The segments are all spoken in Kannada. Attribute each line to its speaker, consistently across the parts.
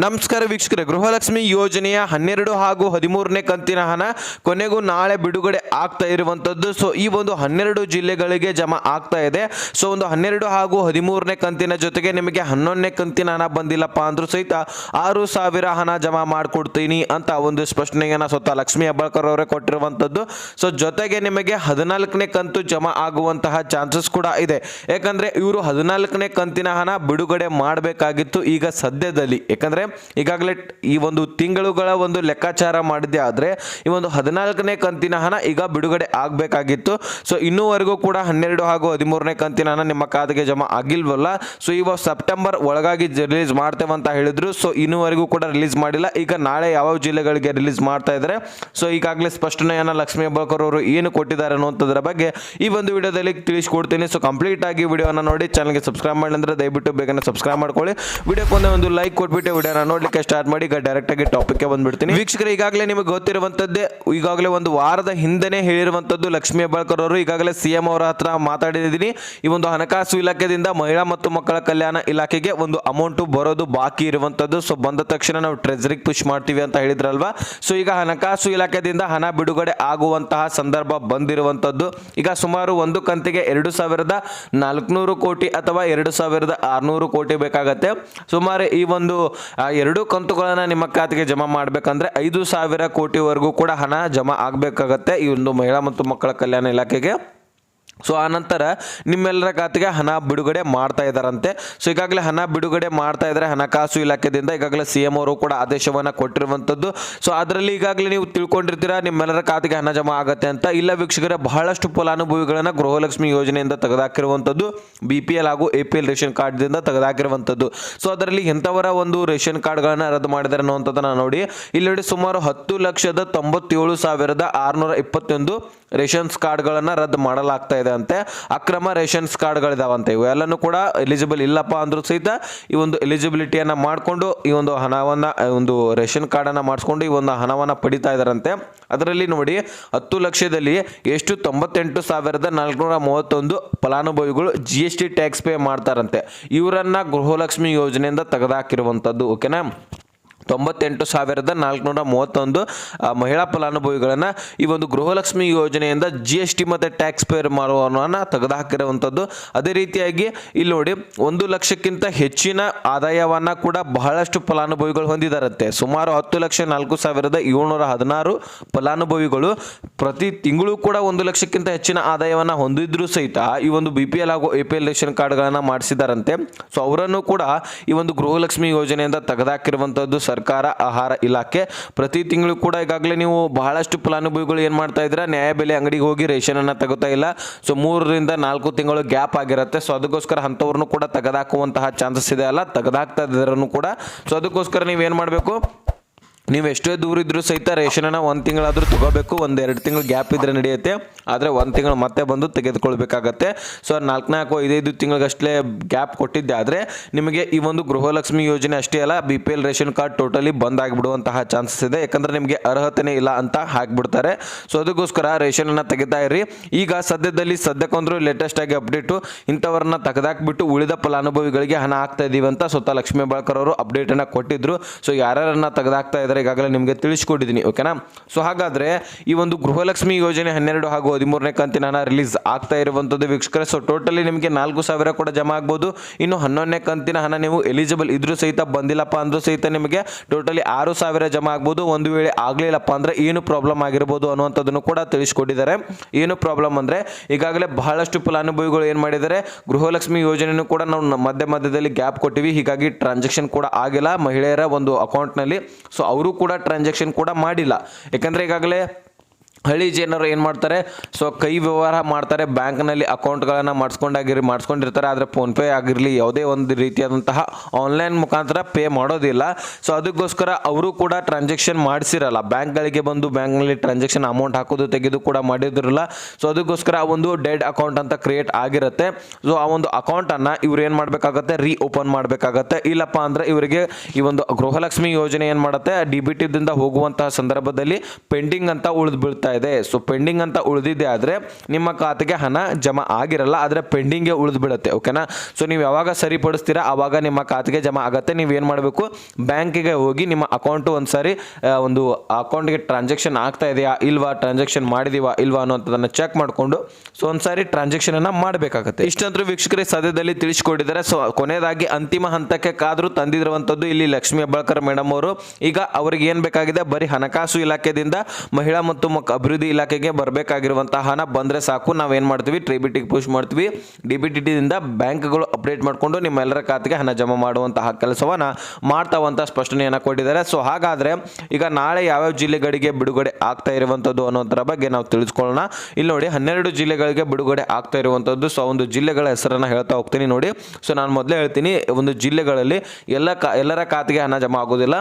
Speaker 1: ನಮಸ್ಕಾರ ವೀಕ್ಷಕರೇ, ಗೃಹಲಕ್ಷ್ಮಿ ಯೋಜನೆಯ ಹನ್ನೆರಡು ಹಾಗೂ ಹದಿಮೂರನೇ ಕಂತಿನ ಹಣ ಕೊನೆಗೂ ನಾಳೆ ಬಿಡುಗಡೆ ಆಗ್ತಾ ಇರುವಂಥದ್ದು. ಸೊ ಈ ಒಂದು ಹನ್ನೆರಡು ಜಿಲ್ಲೆಗಳಿಗೆ ಜಮಾ ಆಗ್ತಾ ಇದೆ. ಸೊ ಒಂದು ಹನ್ನೆರಡು ಹಾಗೂ ಹದಿಮೂರನೇ ಕಂತಿನ ಜೊತೆಗೆ ನಿಮಗೆ ಹನ್ನೊಂದನೇ ಕಂತಿನ ಹಣ ಬಂದಿಲ್ಲಪ್ಪ ಅಂದ್ರೂ ಸಹಿತ ಆರು ಸಾವಿರ ಹಣ ಜಮಾ ಮಾಡಿಕೊಡ್ತೀನಿ ಅಂತ ಒಂದು ಸ್ಪಷ್ಟನೆಯನ್ನು ಸ್ವತಃ ಲಕ್ಷ್ಮೀ ಹೆಬ್ಬಾಳ್ಕರ್ ಅವರೇ ಕೊಟ್ಟಿರುವಂಥದ್ದು. ಸೊ ಜೊತೆಗೆ ನಿಮಗೆ ಹದಿನಾಲ್ಕನೇ ಕಂತು ಜಮಾ ಆಗುವಂತಹ ಚಾನ್ಸಸ್ ಕೂಡ ಇದೆ. ಯಾಕಂದರೆ ಇವರು ಹದಿನಾಲ್ಕನೇ ಕಂತಿನ ಹಣ ಬಿಡುಗಡೆ ಮಾಡಬೇಕಾಗಿತ್ತು ಈಗ ಸದ್ಯದಲ್ಲಿ. ಯಾಕಂದ್ರೆ ಈಗಾಗಲೇ ಈ ಒಂದು ತಿಂಗಳುಗಳ ಒಂದು ಲೆಕ್ಕಾಚಾರ ಮಾಡಿದ್ದೆ ಆದರೆ ಈ ಒಂದು ಹದಿನಾಲ್ಕನೇ ಕಂತಿನ ಹಣ ಈಗ ಬಿಡುಗಡೆ ಆಗಬೇಕಾಗಿತ್ತು. ಸೊ ಇನ್ನೂವರೆಗೂ ಕೂಡ ಹನ್ನೆರಡು ಹಾಗೂ ಹದಿಮೂರನೇ ಕಂತಿನ ಹಣ ನಿಮ್ಮ ಖಾತೆಗೆ ಜಮಾ ಆಗಿಲ್ವಲ್ಲ? ಸೊ ಇವಾಗ ಸೆಪ್ಟೆಂಬರ್ ಒಳಗಾಗಿ ರಿಲೀಸ್ ಮಾಡ್ತೇವೆ ಅಂತ ಹೇಳಿದ್ರು. ಸೊ ಇನ್ನೂವರೆಗೂ ಕೂಡ ರಿಲೀಸ್ ಮಾಡಿಲ್ಲ. ಈಗ ನಾಳೆ ಯಾವ ಜಿಲ್ಲೆಗಳಿಗೆ ರಿಲೀಸ್ ಮಾಡ್ತಾ ಇದ್ದಾರೆ? ಸೊ ಈಗಾಗಲೇ ಸ್ಪಷ್ಟನೆಯನ್ನು ಲಕ್ಷ್ಮೀ ಅಬ್ಬಾಕರ್ ಅವರು ಏನು ಕೊಟ್ಟಿದ್ದಾರೆ ಅನ್ನುವಂಥದ್ರ ಬಗ್ಗೆ ಈ ಒಂದು ವಿಡಿಯೋದಲ್ಲಿ ತಿಳಿಸ್ಕೊಡ್ತೀನಿ. ಸೊ ಕಂಪ್ಲೀಟ್ ಆಗಿ ವಿಡಿಯೋನ ನೋಡಿ. ಚಾನಲ್ಗೆ ಸಬ್ಸ್ಕ್ರೈಬ್ ಮಾಡಿ ಅಂದರೆ ದಯವಿಟ್ಟು ಬೇಗನೆ ಸಬ್ಸ್ಕ್ರೈಬ್ ಮಾಡ್ಕೊಳ್ಳಿ. ವಿಡಿಯೋಕ್ಕೊಂದೇ ಒಂದು ಲೈಕ್ ಕೊಟ್ಬಿಟ್ಟು ವಿಡಿಯೋನ ನೋಡ್ಲಿಕ್ಕೆ ಸ್ಟಾರ್ಟ್ ಮಾಡಿ, ಈಗ ಡೈರೆಕ್ಟ್ ಆಗಿ ಟಾಪಿಕ್ಗೆ ಬಂದ್ಬಿಡ್ತೀನಿ. ವೀಕ್ಷಕರು, ಈಗಾಗಲೇ ನಿಮಗೆ ಗೊತ್ತಿರುವಂತದ್ದೇ ಈಗಾಗಲೇ ಒಂದು ವಾರದ ಹಿಂದೆನೇ ಹೇಳಿರುವಂತದ್ದು ಲಕ್ಷ್ಮೀ ಹೆಬ್ಬಾಳ್ಕರ್ ಅವರು. ಈಗಾಗಲೇ ಸಿ ಎಂ ಅವರ ಹತ್ರ ಮಾತಾಡಿದ್ದೀನಿ ಈ ಒಂದು ಹಣಕಾಸು ಇಲಾಖೆಯಿಂದ ಮಹಿಳಾ ಮತ್ತು ಮಕ್ಕಳ ಕಲ್ಯಾಣ ಇಲಾಖೆಗೆ ಒಂದು ಅಮೌಂಟ್ ಬರೋದು ಬಾಕಿ ಇರುವಂತದ್ದು ಸೊ ಬಂದ ತಕ್ಷಣ ನಾವು ಟ್ರೆಜರಿಗೆ ಪುಷ್ ಮಾಡ್ತೀವಿ ಅಂತ ಹೇಳಿದ್ರಲ್ವಾ? ಸೊ ಈಗ ಹಣಕಾಸು ಇಲಾಖೆಯಿಂದ ಹಣ ಬಿಡುಗಡೆ ಆಗುವಂತಹ ಸಂದರ್ಭ ಬಂದಿರುವಂತದ್ದು ಈಗ ಸುಮಾರು ಒಂದು ಕಂತಿಗೆ ಎರಡು ಸಾವಿರದ ನಾಲ್ಕುನೂರು ಕೋಟಿ ಅಥವಾ ಎರಡು ಸಾವಿರದ ಆರುನೂರು ಕೋಟಿ ಬೇಕಾಗತ್ತೆ. ಸುಮಾರು ಈ ಒಂದು ಆ, ಎರಡು ಕಂತುಗಳನ್ನು ನಿಮ್ಮ ಖಾತೆಗೆ ಜಮಾ ಮಾಡಬೇಕಂದ್ರೆ ಐದು ಸಾವಿರ ಕೋಟಿವರೆಗೂ ಕೂಡ ಹಣ ಜಮಾ ಆಗಬೇಕಾಗತ್ತೆ ಈ ಒಂದು ಮಹಿಳಾ ಮತ್ತು ಮಕ್ಕಳ ಕಲ್ಯಾಣ ಇಲಾಖೆಗೆ. ಸೊ ಆ ನಂತರ ನಿಮ್ಮೆಲ್ಲರ ಖಾತೆಗೆ ಹಣ ಬಿಡುಗಡೆ ಮಾಡ್ತಾ ಇದ್ದಾರಂತೆ. ಸೊ ಈಗಾಗಲೇ ಹಣ ಬಿಡುಗಡೆ ಮಾಡ್ತಾ ಇದ್ದಾರೆ ಹಣಕಾಸು ಇಲಾಖೆಯಿಂದ ಈಗಾಗಲೇ ಸಿ ಎಂ ಅವರು ಕೂಡ ಆದೇಶವನ್ನು ಕೊಟ್ಟಿರುವಂಥದ್ದು ಸೊ ಅದರಲ್ಲಿ ಈಗಾಗಲೇ ನೀವು ತಿಳ್ಕೊಂಡಿರ್ತೀರಾ ನಿಮ್ಮೆಲ್ಲರ ಖಾತೆಗೆ ಹಣ ಜಮಾ ಆಗುತ್ತೆ ಅಂತ. ಇಲ್ಲ ವೀಕ್ಷಕರ, ಬಹಳಷ್ಟು ಫಲಾನುಭವಿಗಳನ್ನು ಗೃಹಲಕ್ಷ್ಮಿ ಯೋಜನೆಯಿಂದ ತೆಗೆದಾಕಿರುವಂಥದ್ದು ಬಿ ಪಿ ಎಲ್ ಹಾಗೂ ಎ ಪಿ ಎಲ್ ರೇಷನ್ ಕಾರ್ಡ್ದಿಂದ ತೆಗೆದಾಕಿರುವಂಥದ್ದು ಸೊ ಅದರಲ್ಲಿ ಎಂಥವರ ಒಂದು ರೇಷನ್ ಕಾರ್ಡ್ಗಳನ್ನು ರದ್ದು ಮಾಡಿದ್ದಾರೆ ಅನ್ನುವಂಥದ್ದನ್ನು ನೋಡಿ. ಇಲ್ಲಿ ಸುಮಾರು ಹತ್ತು ಲಕ್ಷದ ತೊಂಬತ್ತೇಳು ಸಾವಿರದ ಆರುನೂರ ಇಪ್ಪತ್ತೊಂದು ರೇಷನ್ಸ್ ಕಾರ್ಡ್ಗಳನ್ನು ರದ್ದು ಮಾಡಲಾಗ್ತಾ ಇದೆ ಅಂತೆ. ಅಕ್ರಮ ರೇಷನ್ಸ್ ಕಾರ್ಡ್ಗಳಿದಾವಂತೆ. ಇವೆಲ್ಲನೂ ಕೂಡ ಎಲಿಜಿಬಲ್ ಇಲ್ಲಪ್ಪ ಅಂದ್ರೂ ಸಹಿತ ಈ ಒಂದು ಎಲಿಜಿಬಿಲಿಟಿಯನ್ನು ಮಾಡಿಕೊಂಡು ಈ ಒಂದು ಹಣವನ್ನು ಒಂದು ರೇಷನ್ ಕಾರ್ಡನ್ನು ಮಾಡಿಸ್ಕೊಂಡು ಈ ಒಂದು ಹಣವನ್ನು ಪಡಿತಾ ಇದ್ದಾರಂತೆ ಅದರಲ್ಲಿ ನೋಡಿ, ಹತ್ತು ಲಕ್ಷದಲ್ಲಿ ಎಷ್ಟು ತೊಂಬತ್ತೆಂಟು ಸಾವಿರದ ನಾಲ್ಕುನೂರ ಮೂವತ್ತೊಂದು ಫಲಾನುಭವಿಗಳು G S T tax pay ಮಾಡ್ತಾರಂತೆ. ಇವರನ್ನು ಗೃಹಲಕ್ಷ್ಮಿ ಯೋಜನೆಯಿಂದ ತೆಗೆದಾಕಿರುವಂಥದ್ದು ಓಕೆನಾ ತೊಂಬತ್ತೆಂಟು ಸಾವಿರದ ನಾಲ್ಕುನೂರ ಮೂವತ್ತೊಂದು ಮಹಿಳಾ ಫಲಾನುಭವಿಗಳನ್ನು ಈ ಒಂದು ಗೃಹಲಕ್ಷ್ಮಿ ಯೋಜನೆಯಿಂದ ಜಿ ಎಸ್ ಟಿ ಮತ್ತು ಟ್ಯಾಕ್ಸ್ ಪೇರ್ ಮಾಡುವನ್ನ ತೆಗೆದುಹಾಕಿರುವಂಥದ್ದು. ಅದೇ ರೀತಿಯಾಗಿ ಇಲ್ಲಿ ನೋಡಿ, ಒಂದು ಲಕ್ಷಕ್ಕಿಂತ ಹೆಚ್ಚಿನ ಆದಾಯವನ್ನು ಕೂಡ ಬಹಳಷ್ಟು ಫಲಾನುಭವಿಗಳು ಹೊಂದಿದಾರಂತೆ. ಸುಮಾರು ಹತ್ತು ಲಕ್ಷ ನಾಲ್ಕು ಸಾವಿರದ ಏಳ್ನೂರ ಹದಿನಾರು ಫಲಾನುಭವಿಗಳು ಪ್ರತಿ ತಿಂಗಳು ಕೂಡ ಒಂದು ಲಕ್ಷಕ್ಕಿಂತ ಹೆಚ್ಚಿನ ಆದಾಯವನ್ನು ಹೊಂದಿದ್ರು ಸಹಿತ ಈ ಒಂದು ಬಿ ಪಿ ಎಲ್ ಹಾಗೂ ಎ ಪಿ ಎಲ್ ರೇಷನ್ ಕಾರ್ಡ್ಗಳನ್ನು ಮಾಡಿಸಿದಾರಂತೆ. ಸೊ ಅವರನ್ನು ಕೂಡ ಈ ಒಂದು ಗೃಹಲಕ್ಷ್ಮಿ ಯೋಜನೆಯಿಂದ ತೆಗೆದಾಕಿರುವಂಥದ್ದು ಸರ್ಕಾರ ಆಹಾರ ಇಲಾಖೆ. ಪ್ರತಿ ತಿಂಗಳು ಕೂಡ ಈಗಾಗಲೇ ನೀವು ಬಹಳಷ್ಟು ಫಲಾನುಭವಿಗಳು ಏನು ಮಾಡ್ತಾ ಇದ್ದೀರಾ? ನ್ಯಾಯಬೆಲೆ ಅಂಗಡಿಗೆ ಹೋಗಿ ರೇಷನ್ ಅನ್ನು ತಗೋತಾ ಇಲ್ಲ. ಸೊ ಮೂರರಿಂದ ನಾಲ್ಕು ತಿಂಗಳು ಗ್ಯಾಪ್ ಆಗಿರುತ್ತೆ. ಸೊ ಅದಕ್ಕೋಸ್ಕರ ಅಂಥವ್ರನ್ನೂ ಕೂಡ ತೆಗೆದಾಕುವಂತಹ ಚಾನ್ಸಸ್ ಇದೆ ಅಲ್ಲ? ತೆಗೆದಾಕ್ತಾ ಇದ್ದಾರನ್ನು ಕೂಡ. ಸೊ ಅದಕ್ಕೋಸ್ಕರ ನೀವೇನು ಮಾಡಬೇಕು? ನೀವು ಎಷ್ಟೇ ದೂರ ಇದ್ರೂ ಸಹಿತ ರೇಷನನ್ನು ಒಂದು ತಿಂಗಳಾದರೂ ತಗೋಬೇಕು, ಒಂದು ಎರಡು ತಿಂಗಳು ಗ್ಯಾಪ್ ಇದ್ರೆ ನಡೆಯುತ್ತೆ. ಆದರೆ ಒಂದು ತಿಂಗಳು ಮತ್ತೆ ಬಂದು ತೆಗೆದುಕೊಳ್ಬೇಕಾಗತ್ತೆ. ಸೊ, ನಾಲ್ಕು ನಾಲ್ಕು, ಐದೈದು ತಿಂಗಳಿಗಷ್ಟೇ ಗ್ಯಾಪ್ ಕೊಟ್ಟಿದ್ದೆ. ಆದರೆ ನಿಮಗೆ ಈ ಒಂದು ಗೃಹಲಕ್ಷ್ಮಿ ಯೋಜನೆ ಅಷ್ಟೇ ಅಲ್ಲ, B P L ration card totally ಬಂದ್ ಆಗಿಬಿಡುವಂತಹ ಚಾನ್ಸಸ್ ಇದೆ. ಯಾಕಂದರೆ ನಿಮಗೆ ಅರ್ಹತೆನೇ ಇಲ್ಲ ಅಂತ ಹಾಕಿಬಿಡ್ತಾರೆ. ಸೊ, ಅದಕ್ಕೋಸ್ಕರ ರೇಷನನ್ನು ತೆಗಿತಾ ಇರಿ. ಈಗ ಸದ್ಯದಲ್ಲಿ ಸದ್ಯಕ್ಕೊಂದ್ರೂ ಲೇಟೆಸ್ಟ್ ಆಗಿ ಅಪ್ಡೇಟು ಇಂಥವ್ರನ್ನ ತೆಗೆದಾಕ್ಬಿಟ್ಟು ಉಳಿದ ಫಲಾನುಭವಿಗಳಿಗೆ ಹಣ ಆಗ್ತಾ ಇದೀವಿ ಅಂತ ಸ್ವತಃ ಲಕ್ಷ್ಮೀ ಬಾಳ್ಕರ್ ಅವರು ಅಪ್ಡೇಟನ್ನು ಕೊಟ್ಟಿದ್ದರು ಸೊ, ಯಾರ್ಯಾರನ್ನ ತೆಗೆದಾಕ್ತಾ ಇದ್ದಾರೆ ಈಗಾಗಲೇ ನಿಮಗೆ ತಿಳಿಸ್ಕೊಟ್ಟಿದ್ದೀನಿ ಓಕೆನಾ ಸೊ ಹಾಗಾದರೆ ಈ ಒಂದು ಗೃಹಲಕ್ಷ್ಮಿ ಯೋಜನೆ ಹನ್ನೆರಡು ಹಾಗೂ ಹದಿಮೂರನೇ ಕಂತಿನ ಹಣ ರಿಲೀಸ್ ಆಗ್ತಾ ಇರುವಂಥದ್ದು ವೀಕ್ಷಕರೇ. ಸೊ ಟೋಟಲಿ ನಿಮಗೆ ನಾಲ್ಕು ಸಾವಿರ ಕೂಡ ಜಮಾ ಆಗ್ಬೋದು. ಇನ್ನು ಹನ್ನೊಂದನೇ ಕಂತಿನ ಹಣ ನೀವು ಎಲಿಜಿಬಲ್ ಇದ್ರೂ ಸಹಿತ ಬಂದಿಲ್ಲಪ್ಪ ಅಂದ್ರೂ ಸಹಿತ ನಿಮಗೆ ಟೋಟಲಿ ಆರು ಸಾವಿರ ಜಮಾ ಆಗ್ಬೋದು. ಒಂದು ವೇಳೆ ಆಗಲಿಲ್ಲಪ್ಪ ಅಂದರೆ ಏನು ಪ್ರಾಬ್ಲಮ್ ಆಗಿರ್ಬೋದು ಅನ್ನುವಂಥದ್ದನ್ನು ಕೂಡ ತಿಳಿಸ್ಕೊಟ್ಟಿದ್ದಾರೆ. ಏನು ಪ್ರಾಬ್ಲಮ್ ಅಂದರೆ ಈಗಾಗಲೇ ಬಹಳಷ್ಟು ಫಲಾನುಭವಿಗಳು ಏನು ಮಾಡಿದ್ದಾರೆ, ಗೃಹಲಕ್ಷ್ಮಿ ಯೋಜನೆಯನ್ನು ಕೂಡ ನಾವು ಮಧ್ಯ ಮಧ್ಯದಲ್ಲಿ ಗ್ಯಾಪ್ ಕೊಟ್ಟಿವಿ. ಹೀಗಾಗಿ ಟ್ರಾನ್ಸಾಕ್ಷನ್ ಕೂಡ ಆಗಿಲ್ಲ ಮಹಿಳೆಯರ ಒಂದು ಅಕೌಂಟ್ನಲ್ಲಿ ಸೊ ಅವರು ಕೂಡ ಟ್ರಾನ್ಸಾಕ್ಷನ್ ಕೂಡ ಮಾಡಿಲ್ಲ. ಯಾಕಂದರೆ ಈಗಾಗಲೇ ಹಳ್ಳಿ ಜನರು ಏನು ಮಾಡ್ತಾರೆ? ಸೊ ಕೈ ವ್ಯವಹಾರ ಮಾಡ್ತಾರೆ. ಬ್ಯಾಂಕ್ನಲ್ಲಿ ಅಕೌಂಟ್ಗಳನ್ನು ಮಾಡಿಸ್ಕೊಂಡಾಗಿರಿ, ಮಾಡಿಸ್ಕೊಂಡಿರ್ತಾರೆ. ಆದರೆ ಫೋನ್ಪೇ ಆಗಿರಲಿ, ಯಾವುದೇ ಒಂದು ರೀತಿಯಾದಂತಹ ಆನ್ಲೈನ್ ಮುಖಾಂತರ ಪೇ ಮಾಡೋದಿಲ್ಲ. ಸೊ ಅದಕ್ಕೋಸ್ಕರ ಅವರು ಕೂಡ ಟ್ರಾನ್ಸಾಕ್ಷನ್ ಮಾಡಿಸಿರಲ್ಲ. ಬ್ಯಾಂಕ್ಗಳಿಗೆ ಬಂದು ಬ್ಯಾಂಕ್ನಲ್ಲಿ ಟ್ರಾನ್ಸಾಕ್ಷನ್ ಅಮೌಂಟ್ ಹಾಕೋದು, ತೆಗೆದು ಕೂಡ ಮಾಡಿದಿರಲ್ಲ. ಸೊ ಅದಕ್ಕೋಸ್ಕರ ಆ ಒಂದು ಡೆಡ್ ಅಕೌಂಟ್ ಅಂತ ಕ್ರಿಯೇಟ್ ಆಗಿರುತ್ತೆ. ಸೊ ಆ ಒಂದು ಅಕೌಂಟನ್ನು ಇವ್ರು ಏನು ಮಾಡಬೇಕಾಗತ್ತೆ? ರೀ ಓಪನ್ ಮಾಡಬೇಕಾಗತ್ತೆ. ಇಲ್ಲಪ್ಪ ಅಂದರೆ ಇವರಿಗೆ ಈ ಒಂದು ಗೃಹಲಕ್ಷ್ಮಿ ಯೋಜನೆ ಏನು ಮಾಡುತ್ತೆ? ಡಿ ಬಿ ಟಿದಿಂದ ಹೋಗುವಂತಹ ಸಂದರ್ಭದಲ್ಲಿ ಪೆಂಡಿಂಗ್ ಅಂತ ಉಳಿದು ಬೀಳ್ತಾ ಇದೆ. ಸೊ ಪೆಂಡಿಂಗ್ ಅಂತ ಉಳಿದಿದೆ ಆದರೆ ನಿಮ್ಮ ಖಾತೆಗೆ ಹಣ ಜಮಾ ಆಗಿರಲ್ಲ, ಆದರೆ ಪೆಂಡಿಂಗ್ಗೆ ಉಳಿದ್ಬಿಡುತ್ತೆ ಓಕೆನಾ ಸೊ ನೀವು ಯಾವಾಗ ಸರಿಪಡಿಸ್ತೀರಾ ಆವಾಗ ನಿಮ್ಮ ಖಾತೆಗೆ ಜಮಾ ಆಗುತ್ತೆ. ನೀವು ಏನು ಮಾಡಬೇಕು? ಬ್ಯಾಂಕಿಗೆ ಹೋಗಿ ನಿಮ್ಮ ಅಕೌಂಟು ಒಂದು ಸಾರಿ ಒಂದು ಅಕೌಂಟ್ಗೆ ಟ್ರಾನ್ಸಾಕ್ಷನ್ ಆಗ್ತಾ ಇದೆಯಾ, ಇಲ್ವಾ ಟ್ರಾನ್ಸಾಕ್ಷನ್ ಮಾಡಿದೀವಾ, ಇಲ್ವಾ ಅನ್ನೋಂಥದ್ದನ್ನು ಚೆಕ್ ಮಾಡಿಕೊಂಡು ಸೊ ಒಂದು ಸಾರಿ ಟ್ರಾನ್ಸಾಕ್ಷನನ್ನು ಮಾಡಬೇಕಾಗುತ್ತೆ. ಇಷ್ಟಂತೂ ವೀಕ್ಷಕರೇ, ಸದ್ಯದಲ್ಲಿ ತಿಳಿಸ್ಕೊಟ್ಟಿದ್ದಾರೆ. ಸೊ ಕೊನೆಯದಾಗಿ ಅಂತಿಮ ಹಂತಕ್ಕೆ ಕಾದರೂ ತಂದಿರುವಂಥದ್ದು ಇಲ್ಲಿ ಲಕ್ಷ್ಮೀ ಹೆಬ್ಬಾಳ್ಕರ್ ಮೇಡಮ್ ಅವರು. ಈಗ ಅವ್ರಿಗೆ ಏನು ಬೇಕಾಗಿದೆ? ಬರೀ ಹಣಕಾಸು ಇಲಾಖೆಯಿಂದ ಮಹಿಳಾ ಮತ್ತು ಅಭಿವೃದ್ಧಿ ಇಲಾಖೆಗೆ ಬರಬೇಕಾಗಿರುವಂತಹ ಹಣ ಬಂದರೆ ಸಾಕು. ನಾವೇನು ಮಾಡ್ತೀವಿ? ಟ್ರಿ ಬಿ ಟಿಗೆ ಪುಷ್ ಮಾಡ್ತೀವಿ ಡಿ ಬಿ ಟಿ ಟಿದಿಂದ ಬ್ಯಾಂಕ್ಗಳು ಅಪ್ಡೇಟ್ ಮಾಡಿಕೊಂಡು ನಿಮ್ಮೆಲ್ಲರ ಖಾತೆಗೆ ಹಣ ಜಮಾ ಮಾಡುವಂತಹ ಕೆಲಸವನ್ನು ಮಾಡ್ತಾವಂತ ಸ್ಪಷ್ಟನೆಯನ್ನು ಕೊಟ್ಟಿದ್ದಾರೆ. ಸೊ ಹಾಗಾದರೆ ಈಗ ನಾಳೆ ಯಾವ್ಯಾವ ಜಿಲ್ಲೆಗಳಿಗೆ ಬಿಡುಗಡೆ ಆಗ್ತಾ ಇರುವಂಥದ್ದು ಅನ್ನೋದರ ಬಗ್ಗೆ ನಾವು ತಿಳಿಸ್ಕೊಳ್ಳೋಣ. ಇಲ್ಲಿ ನೋಡಿ, ಹನ್ನೆರಡು ಜಿಲ್ಲೆಗಳಿಗೆ ಬಿಡುಗಡೆ ಆಗ್ತಾ ಇರುವಂಥದ್ದು ಸೊ ಒಂದು ಜಿಲ್ಲೆಗಳ ಹೆಸರನ್ನು ಹೇಳ್ತಾ ಹೋಗ್ತೀನಿ ನೋಡಿ. ಸೊ ನಾನು ಮೊದಲೇ ಹೇಳ್ತೀನಿ, ಒಂದು ಜಿಲ್ಲೆಗಳಲ್ಲಿ ಎಲ್ಲ ಕಾ, ಎಲ್ಲರ ಖಾತೆಗೆ ಹಣ ಜಮಾ ಆಗೋದಿಲ್ಲ.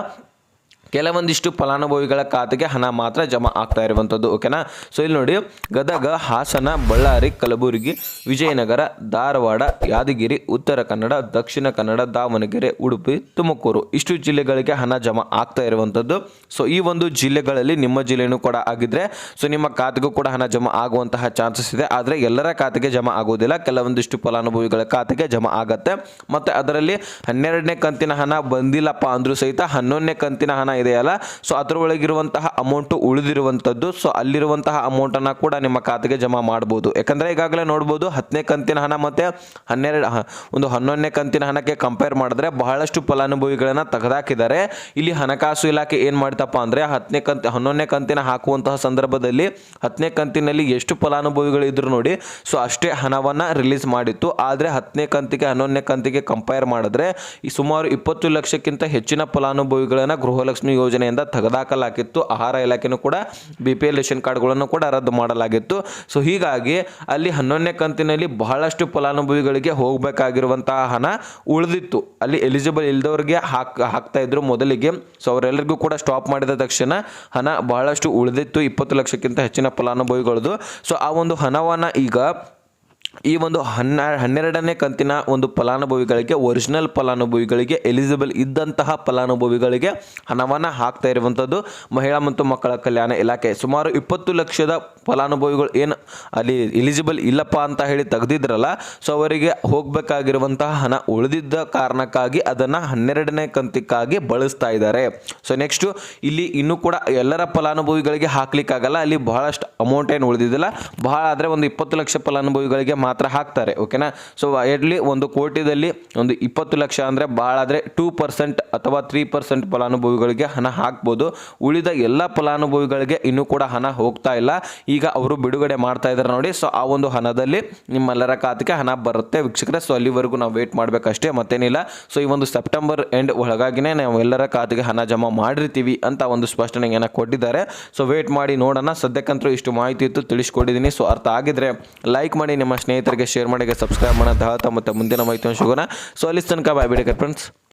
Speaker 1: ಕೆಲವೊಂದಿಷ್ಟು ಫಲಾನುಭವಿಗಳ ಖಾತೆಗೆ ಹಣ ಮಾತ್ರ ಜಮಾ ಆಗ್ತಾ ಇರುವಂಥದ್ದು ಓಕೆನಾ ಸೊ ಇಲ್ಲಿ ನೋಡಿ, ಗದಗ, ಹಾಸನ, ಬಳ್ಳಾರಿ, ಕಲಬುರಗಿ, ವಿಜಯನಗರ, ಧಾರವಾಡ, ಯಾದಗಿರಿ, ಉತ್ತರ ಕನ್ನಡ, ದಕ್ಷಿಣ ಕನ್ನಡ, ದಾವಣಗೆರೆ, ಉಡುಪಿ, ತುಮಕೂರು ಇಷ್ಟು ಜಿಲ್ಲೆಗಳಿಗೆ ಹಣ ಜಮಾ ಆಗ್ತಾ ಇರುವಂಥದ್ದು ಸೊ ಈ ಒಂದು ಜಿಲ್ಲೆಗಳಲ್ಲಿ ನಿಮ್ಮ ಜಿಲ್ಲೆನೂ ಕೂಡ ಆಗಿದ್ರೆ ಸೊ ನಿಮ್ಮ ಖಾತೆಗೂ ಕೂಡ ಹಣ ಜಮಾ ಆಗುವಂತಹ ಚಾನ್ಸಸ್ ಇದೆ. ಆದರೆ ಎಲ್ಲರ ಖಾತೆಗೆ ಜಮಾ ಆಗೋದಿಲ್ಲ ಕೆಲವೊಂದಿಷ್ಟು ಫಲಾನುಭವಿಗಳ ಖಾತೆಗೆ ಜಮಾ ಆಗತ್ತೆ. ಮತ್ತು ಅದರಲ್ಲಿ ಹನ್ನೆರಡನೇ ಕಂತಿನ ಹಣ ಬಂದಿಲ್ಲಪ್ಪ ಅಂದ್ರೂ ಸಹಿತ ಹನ್ನೊಂದನೇ ಕಂತಿನ ಹಣ ಇದೆಯಲ್ಲ ಸೊ ಅದರೊಳಗಿರುವಂತಹ ಅಮೌಂಟು ಉಳಿದಿರುವಂಥದ್ದು ಸೊ ಅಲ್ಲಿರುವಂತಹ ಅಮೌಂಟನ್ನು ಕೂಡ ನಿಮ್ಮ ಖಾತೆಗೆ ಜಮಾ ಮಾಡ್ಬೋದು. ಯಾಕಂದರೆ ಈಗಾಗಲೇ ನೋಡ್ಬೋದು, ಹತ್ತನೇ ಕಂತಿನ ಹಣ ಮತ್ತು ಹನ್ನೆರಡು ಒಂದು ಹನ್ನೊಂದನೇ ಕಂತಿನ ಹಣಕ್ಕೆ ಕಂಪೇರ್ ಮಾಡಿದ್ರೆ ಬಹಳಷ್ಟು ಫಲಾನುಭವಿಗಳನ್ನು ತೆಗೆದಾಕಿದ್ದಾರೆ. ಇಲ್ಲಿ ಹಣಕಾಸು ಇಲಾಖೆ ಏನು ಮಾಡ್ತಪ್ಪ ಅಂದರೆ, ಹತ್ತನೇ ಕಂತ, ಹನ್ನೊಂದನೇ ಕಂತಿನ ಹಾಕುವಂತಹ ಸಂದರ್ಭದಲ್ಲಿ ಹತ್ತನೇ ಕಂತಿನಲ್ಲಿ ಎಷ್ಟು ಫಲಾನುಭವಿಗಳು ಇದ್ರು ನೋಡಿ ಸೊ ಅಷ್ಟೇ ಹಣವನ್ನು ರಿಲೀಸ್ ಮಾಡಿತ್ತು. ಆದರೆ ಹತ್ತನೇ ಕಂತಿಗೆ, ಹನ್ನೊಂದನೇ ಕಂತಿಗೆ ಕಂಪೇರ್ ಮಾಡಿದ್ರೆ ಸುಮಾರು ಇಪ್ಪತ್ತು ಲಕ್ಷಕ್ಕಿಂತ ಹೆಚ್ಚಿನ ಫಲಾನುಭವಿಗಳನ್ನು ಗೃಹಲಕ್ಷ್ಮಿ ಯೋಜನೆಯಿಂದ ತೆಗೆದಾಕಲಾಗಿತ್ತು. ಆಹಾರ ಇಲಾಖೆನೂ ಕೂಡ ಬಿ ಪಿ ಎಲ್ ರೇಷನ್ ಕಾರ್ಡ್ಗಳನ್ನು ಕೂಡ ರದ್ದು ಮಾಡಲಾಗಿತ್ತು. ಸೊ, ಹೀಗಾಗಿ ಅಲ್ಲಿ ಹನ್ನೊಂದನೇ ಕಂತಿನಲ್ಲಿ ಬಹಳಷ್ಟು ಫಲಾನುಭವಿಗಳಿಗೆ ಹೋಗಬೇಕಾಗಿರುವಂತಹ ಹಣ ಉಳಿದಿತ್ತು. ಅಲ್ಲಿ ಎಲಿಜಿಬಲ್ ಇಲ್ದವ್ರಿಗೆ ಹಾಕ್, ಹಾಕ್ತಾ ಇದ್ರು ಮೊದಲಿಗೆ. ಸೊ, ಅವರೆಲ್ಲರಿಗೂ ಕೂಡ ಸ್ಟಾಪ್ ಮಾಡಿದ ತಕ್ಷಣ ಹಣ ಬಹಳಷ್ಟು ಉಳಿದಿತ್ತು. ಇಪ್ಪತ್ತು ಲಕ್ಷಕ್ಕಿಂತ ಹೆಚ್ಚಿನ ಫಲಾನುಭವಿಗಳದು ಸೊ, ಆ ಒಂದು ಹಣವನ್ನು ಈಗ ಈ ಒಂದು ಹನ್ನ ಹನ್ನೆರಡನೇ ಕಂತಿನ ಒಂದು ಫಲಾನುಭವಿಗಳಿಗೆ ಒರಿಜಿನಲ್ ಫಲಾನುಭವಿಗಳಿಗೆ ಎಲಿಜಿಬಲ್ ಇದ್ದಂತಹ ಫಲಾನುಭವಿಗಳಿಗೆ ಹಣವನ್ನು ಹಾಕ್ತಾ ಇರುವಂಥದ್ದು ಮಹಿಳಾ ಮತ್ತು ಮಕ್ಕಳ ಕಲ್ಯಾಣ ಇಲಾಖೆ. ಸುಮಾರು ಇಪ್ಪತ್ತು ಲಕ್ಷದ ಫಲಾನುಭವಿಗಳು ಏನು ಅಲ್ಲಿ ಎಲಿಜಿಬಲ್ ಇಲ್ಲಪ್ಪ ಅಂತ ಹೇಳಿ ತೆಗೆದಿದ್ರಲ್ಲ ಸೊ ಅವರಿಗೆ ಹೋಗಬೇಕಾಗಿರುವಂತಹ ಹಣ ಉಳಿದಿದ್ದ ಕಾರಣಕ್ಕಾಗಿ ಅದನ್ನು ಹನ್ನೆರಡನೇ ಕಂತಿಕ್ಕಾಗಿ ಬಳಸ್ತಾ ಇದ್ದಾರೆ. ಸೊ ನೆಕ್ಸ್ಟು ಇಲ್ಲಿ ಇನ್ನೂ ಕೂಡ ಎಲ್ಲರ ಫಲಾನುಭವಿಗಳಿಗೆ ಹಾಕ್ಲಿಕ್ಕಾಗಲ್ಲ, ಅಲ್ಲಿ ಬಹಳಷ್ಟು ಅಮೌಂಟ್ ಏನು ಉಳಿದಿದ್ದಿಲ್ಲ. ಬಹಳ ಆದರೆ ಒಂದು ಇಪ್ಪತ್ತು ಲಕ್ಷ ಫಲಾನುಭವಿಗಳಿಗೆ ಮಾತ್ರ ಹಾಕ್ತಾರೆ ಓಕೆನಾ ಸೊ ಎಡ್ಲಿ ಒಂದು ಕೋಟಿದಲ್ಲಿ ಒಂದು ಇಪ್ಪತ್ತು ಲಕ್ಷ ಅಂದರೆ ಭಾಳ ಆದರೆ ಟೂ ಪರ್ಸೆಂಟ್ ಅಥವಾ ತ್ರೀ ಪರ್ಸೆಂಟ್ ಫಲಾನುಭವಿಗಳಿಗೆ ಹಣ ಹಾಕ್ಬೋದು. ಉಳಿದ ಎಲ್ಲ ಫಲಾನುಭವಿಗಳಿಗೆ ಇನ್ನೂ ಕೂಡ ಹಣ ಹೋಗ್ತಾ ಇಲ್ಲ. ಈಗ ಅವರು ಬಿಡುಗಡೆ ಮಾಡ್ತಾ ಇದ್ದಾರೆ ನೋಡಿ ಸೊ ಆ ಒಂದು ಹಣದಲ್ಲಿ ನಿಮ್ಮೆಲ್ಲರ ಖಾತೆಗೆ ಹಣ ಬರುತ್ತೆ ವೀಕ್ಷಕರೇ. ಸೊ ಅಲ್ಲಿವರೆಗೂ ನಾವು ವೇಟ್ ಮಾಡಬೇಕಷ್ಟೇ, ಮತ್ತೇನಿಲ್ಲ. ಸೊ ಈ ಒಂದು ಸೆಪ್ಟೆಂಬರ್ ಎಂಡ್ ಒಳಗಾಗಿನೇ ನಾವು ಎಲ್ಲರ ಖಾತೆಗೆ ಹಣ ಜಮಾ ಮಾಡಿರ್ತೀವಿ ಅಂತ ಒಂದು ಸ್ಪಷ್ಟನೆಯನ್ನು ಕೊಟ್ಟಿದ್ದಾರೆ. ಸೊ ವೇಟ್ ಮಾಡಿ ನೋಡೋಣ. ಸದ್ಯಕ್ಕಂತೂ ಇಷ್ಟು ಮಾಹಿತಿ ಇತ್ತು, ತಿಳಿಸ್ಕೊಟ್ಟಿದ್ದೀನಿ. ಸೊ ಅರ್ಥ ಆಗಿದ್ರೆ ಲೈಕ್ ಮಾಡಿ ನಿಮ್ಮ ಸ್ನೇಹಿತರಿಗೆ ಶೇರ್ ಮಾಡಿ ಸಬ್ಸ್ಕ್ರೈಬ್ ಮಾಡೋದು ಮತ್ತು ಮುಂದಿನ ಮಾಹಿತಿಯನ್ನು ಸಿಗೋಣ. ಸೊ ಅಲ್ಲಿ ತನಕ ಬಾಯ್ ಬಿಡಿ ಫ್ರೆಂಡ್ಸ್